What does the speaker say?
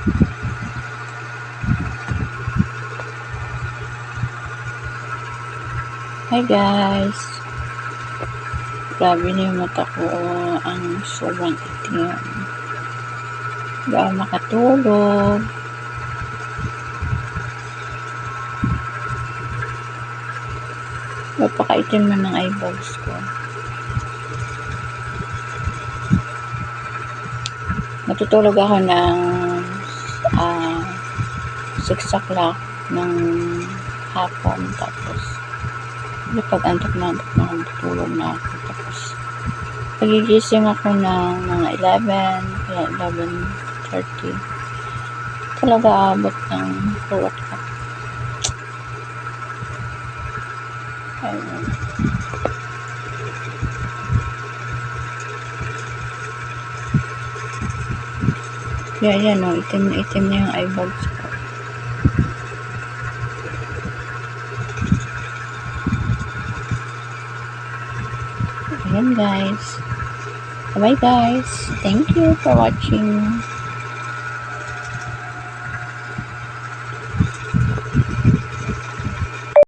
Hi guys! Grabe na yung mata ko. Ang sobrang itim. Hindi ako makatulog. Napakaitim na ng eyeballs ko. Natutulog ako ng ah 6 o'clock ng hapon. Tapos, pag antok na antok na matutulog na ako. Tapos, pagigising ako ng mga 11, kaya 11.30. Talaga abot ng 4 o'clock. Ayun. Kaya yan o, itim na itim na yung eyeballs ko. Ayan guys. Bye guys. Thank you for watching.